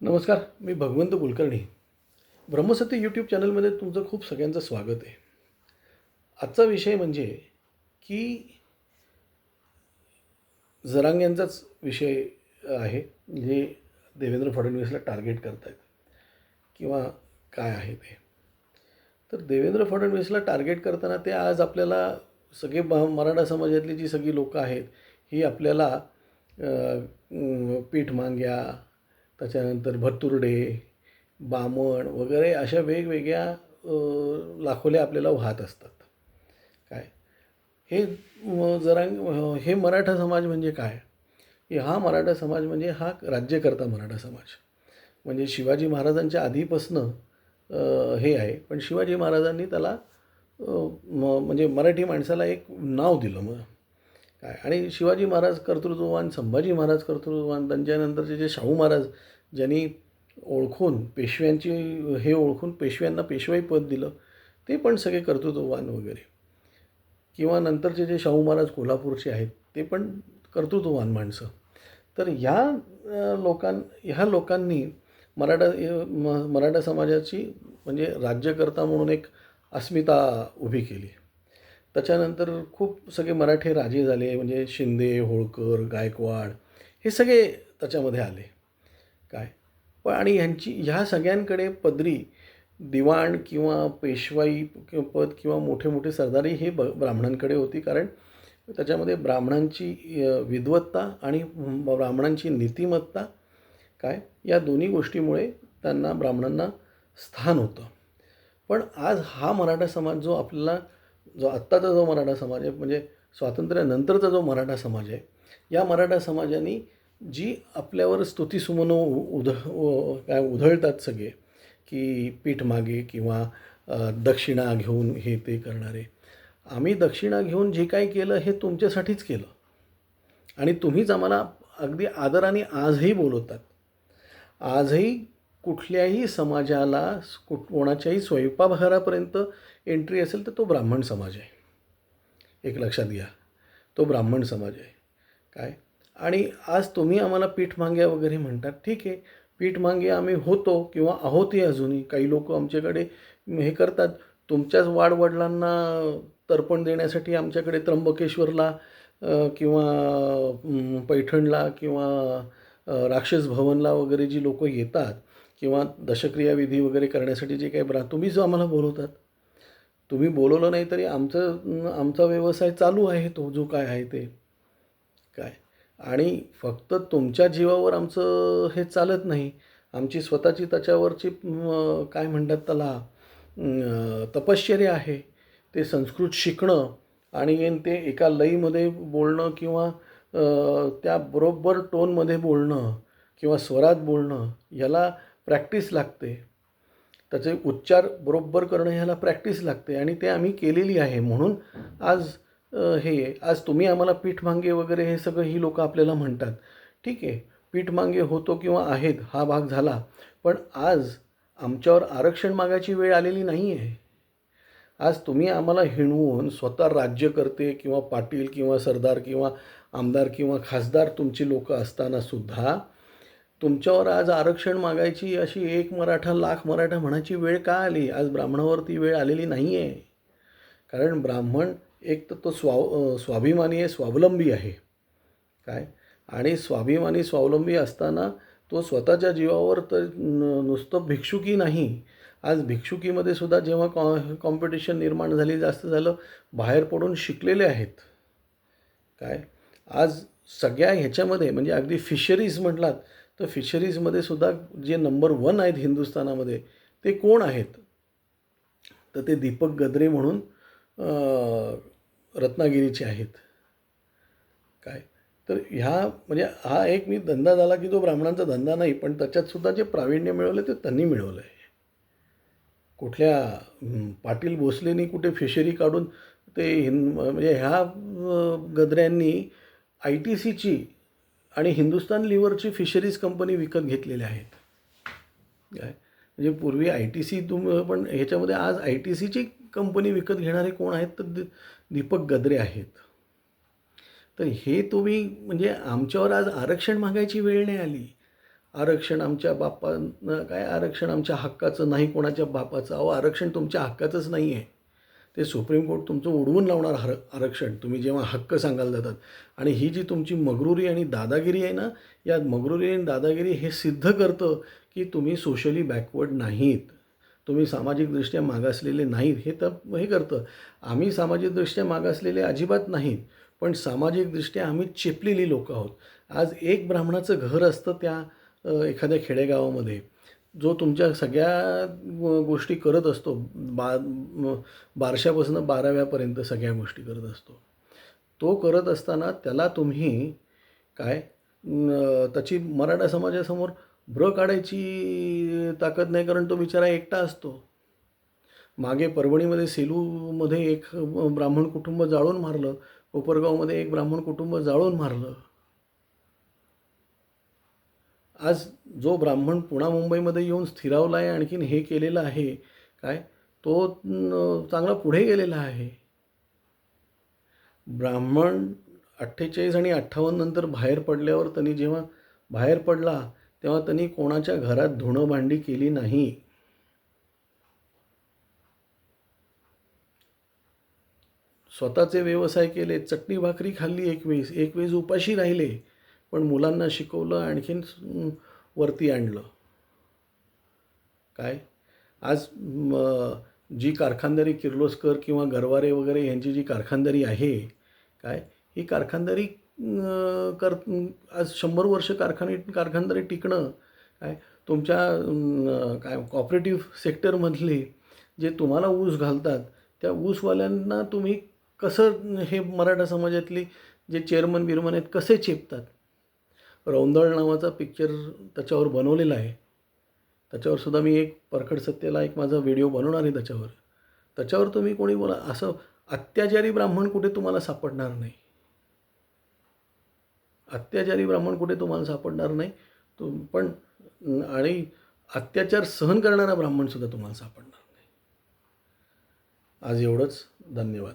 नमस्कार मी भगवंत कुलकर्णी. ब्रह्मसती यूट्यूब चॅनलमध्ये तुमचं खूप सगळ्यांचं स्वागत आहे. आजचा विषय म्हणजे की जरांग्यांचाच विषय आहे जे देवेंद्र फडणवीसला टार्गेट करत आहेत किंवा काय आहे ते. तर देवेंद्र फडणवीसला टार्गेट करताना ते आज आपल्याला सगळे मराठा समाजातली जी सगळी लोकं आहेत ही आपल्याला पीठ मांग्या त्याच्यानंतर भतुर्डे बामण वगैरे अशा वेगवेगळ्या लाखोल्या आपल्याला वाहत असतात. काय? हे जरा हे मराठा समाज म्हणजे काय? की हा मराठा समाज म्हणजे हा राज्यकर्ता मराठा समाज. म्हणजे शिवाजी महाराजांच्या आधीपासनं हे आहे. पण शिवाजी महाराजांनी त्याला म्हणजे मराठी माणसाला एक नाव दिलं. मग काय? आणि शिवाजी महाराज कर्तृत्ववान संभाजी महाराज कर्तृत्ववान त्यांच्यानंतरचे जे शाहू महाराज ज्यांनी ओळखून पेशव्यांची हे ओळखून पेशव्यांना पेशवाई पद दिलं ते पण सगळे कर्तृत्ववान वगैरे. किंवा नंतरचे जे शाहू महाराज कोल्हापूरचे आहेत ते पण कर्तृत्ववान माणसं. तर ह्या लोकां ह्या लोकांनी मराठा म मराठा समाजाची म्हणजे राज्यकर्ता म्हणून एक अस्मिता उभी केली. त्याच्यानंतर खूप सगळे मराठी राजे झाले म्हणजे शिंदे होळकर गायकवाड हे सगळे त्याच्यामध्ये आले. काय? पण आणि ह्यांची ह्या सगळ्यांकडे पदरी दिवाण किंवा पेशवाई किंवा पद किंवा मोठे मोठे सरदारी हे ब ब्राह्मणांकडे होती. कारण त्याच्यामध्ये ब्राह्मणांची विद्वत्ता आणि ब्राह्मणांची नीतिमत्ता काय? या दोन्ही गोष्टीमुळे त्यांना ब्राह्मणांना स्थान होतं. पण आज हा मराठा समाज जो आपल्याला जो आत्ताचा जो मराठा समाज आहे म्हणजे स्वातंत्र्यानंतरचा जो मराठा समाज आहे या मराठा समाजाने जी आपल्यावर स्तुतीसुमनं उ उध काय उधळतात सगळे की पीठ मागे किंवा दक्षिणा घेऊन हे ते करणारे आम्ही दक्षिणा घेऊन जे काही केलं हे तुमच्यासाठीच केलं. आणि तुम्हीच आम्हाला अगदी आदराने आजही बोलवतात. आजही कुठल्याही समाजाला कुठ कोणाच्याही स्वयंपाकघरापर्यंत एंट्री असेल तर तो ब्राह्मण समाज आहे. एक लक्षात घ्या. तो ब्राह्मण समाज आहे. काय? आणि आज तुम्ही आम्हाला पीठ मांग्या वगैरे म्हणतात. ठीक आहे. पीठ मांगे आम्ही होतो किंवा आहोतही अजूनही. काही लोक आमच्याकडे हे करतात. तुमच्याच वाडवडिलांना तर्पण देण्यासाठी आमच्याकडे त्र्यंबकेश्वरला किंवा पैठणला किंवा राक्षस भवनला वगैरे जी लोक येतात किंवा दशक्रिया विधी वगैरे करण्यासाठी जे काही ब्रा तुम्ही जो आम्हाला बोलवतात. तुम्ही बोलवलं नाही तरी आमचं आमचा व्यवसाय चालू आहे तो जो काय आहे ते. काय? आणि फक्त तुमच्या जीवावर आमचं हे चालत नाही. आमची स्वतःची त्याच्यावरची काय म्हणतात त्याला तपश्चर्या आहे. ते संस्कृत शिकणं आणि ते एका लईमध्ये बोलणं किंवा त्या बरोबर टोनमध्ये बोलणं किंवा स्वरात बोलणं याला प्रॅक्टिस लागते. त्याचे उच्चार बरोबर करणं ह्याला प्रॅक्टिस लागते आणि ते आम्ही केलेली आहे. म्हणून आज हे आज तुम्ही आम्हाला पीठमांगे वगैरे हे सगळं ही लोकं आपल्याला म्हणतात. ठीक आहे पीठमांगे होतो किंवा आहेत हा भाग झाला. पण आज आमच्यावर आरक्षण मागायची वेळ आलेली नाही आहे आज तुम्ही आम्हाला हिणवून स्वतः राज्यकर्ते किंवा पाटील किंवा सरदार किंवा आमदार किंवा खासदार तुमची लोकं असतानासुद्धा तुमच्यावर आज आरक्षण मागायची अशी एक मराठा लाख मराठा म्हणायची वेळ का आली? आज ब्राह्मणावर ती वेळ आलेली नाही आहे कारण ब्राह्मण एक तर तो स्वाव स्वाभिमानी आहे स्वावलंबी आहे. काय? आणि स्वाभिमानी स्वावलंबी असताना तो स्वतःच्या जीवावर तर नुसतं भिक्षुकी नाही. आज भिक्षुकीमध्ये सुद्धा जेव्हा कॉ कॉम्पिटिशन निर्माण झाली जास्त झालं बाहेर पडून शिकलेले आहेत. काय? आज सगळ्या ह्याच्यामध्ये म्हणजे अगदी फिशरीज म्हटलात तर फिशरीजमध्ये सुद्धा जे नंबर वन आहेत हिंदुस्थानामध्ये ते कोण आहेत? तर ते दीपक गद्रे म्हणून रत्नागिरीचे आहेत. काय? तर ह्या म्हणजे हा एक मी धंदा झाला की तो ब्राह्मणांचा धंदा नाही पण त्याच्यात सुद्धा जे प्रावीण्य मिळवलं ते त्यांनी मिळवलं आहे कुठल्या पाटील भोसलेनी कुठे फिशरी काढून ते हिंद म्हणजे ह्या गद्र्यांनी आय टी सीची आणि हिंदुस्तान लिव्हरची फिशरीज कंपनी विकत घेतलेल्या आहेत. काय? म्हणजे पूर्वी आय टी सी तुम पण ह्याच्यामध्ये आज आय टी सीची कंपनी विकत घेणारे कोण आहेत? तर दीपक गद्रे आहेत. तर हे तुम्ही म्हणजे आमच्यावर आज आरक्षण मागायची वेळ नाही आली. आरक्षण आमच्या बापानं काय? आरक्षण आमच्या हक्काचं नाही कोणाच्या बापाचं? अहो आरक्षण तुमच्या हक्काचंच नाही आहे ते सुप्रीम कोर्ट तुमचं उडवून लावणार हर आरक्षण. तुम्ही जेव्हा हक्क सांगायला जातात. आणि ही जी तुमची मगरुरी आणि दादागिरी आहे ना या मगरुरी आणि दादागिरी हे सिद्ध करतं की तुम्ही सोशली बॅकवर्ड नाहीत. तुम्ही सामाजिकदृष्ट्या मागासलेले नाहीत. हे तर हे करतं. आम्ही सामाजिकदृष्ट्या मागासलेले अजिबात नाहीत. पण सामाजिकदृष्ट्या आम्ही चेपलेली लोकं आहोत. आज एक ब्राह्मणाचं घर असतं त्या एखाद्या खेडेगावामध्ये. जो तुमच्या सगळ्या गोष्टी करत असतो बा बारशापासून बाराव्यापर्यंत सगळ्या गोष्टी करत असतो तो करत असताना त्याला तुम्ही काय त्याची मराठा समाजासमोर ब्र काढायची ताकद नाही कारण तो बिचारा एकटा असतो. मागे परभणीमध्ये सेलूमध्ये एक ब्राह्मण कुटुंब जाळून मारलं कोपरगावमध्ये एक ब्राह्मण कुटुंब जाळून मारलं. आज जो ब्राह्मण पुणा मुंबईमध्ये येऊन स्थिरावला आहे आणखीन हे केलेलं आहे काय? तो चांगला पुढे गेलेला आहे. ब्राह्मण अठ्ठेचाळीस आणि अठ्ठावन्न नंतर बाहेर पडल्यावर त्यांनी जेव्हा बाहेर पडला तेव्हा त्यांनी कोणाच्या घरात धुणं भांडी केली नाही. स्वतःचे व्यवसाय केले चटणी भाकरी खाल्ली एक वेळेस एक वेळेस उपाशी राहिले. पण मुलांना शिकवलं आणखीन वरती आणलं. काय? आज म, जी कारखानदारी किर्लोस्कर किंवा गरवारे वगैरे यांची जी कारखानदारी आहे काय? ही कारखानदारी कर आज शंभर वर्ष कारखाने कारखानदारी टिकणं काय? तुमच्या काय कॉपरेटिव्ह सेक्टरमधले जे तुम्हाला ऊस घालतात त्या ऊसवाल्यांना तुम्ही कसं हे मराठा समाजातली जे चेअरमन बिरमन आहेत कसे चेपतात? रौंदळ नावाचा पिक्चर त्याच्यावर बनवलेला आहे. त्याच्यावर सुद्धा मी एक परखड सत्तेला एक माझा व्हिडिओ बनवणार आहे त्याच्यावर. त्याच्यावर तुम्ही कोणी बोला असं अत्याचारी ब्राह्मण कुठे तुम्हाला सापडणार नाही. अत्याचारी ब्राह्मण कुठे तुम्हाला सापडणार नाही. तुम पण आणि अत्याचार सहन करणारा ब्राह्मणसुद्धा तुम्हाला सापडणार नाही. आज एवढंच. धन्यवाद.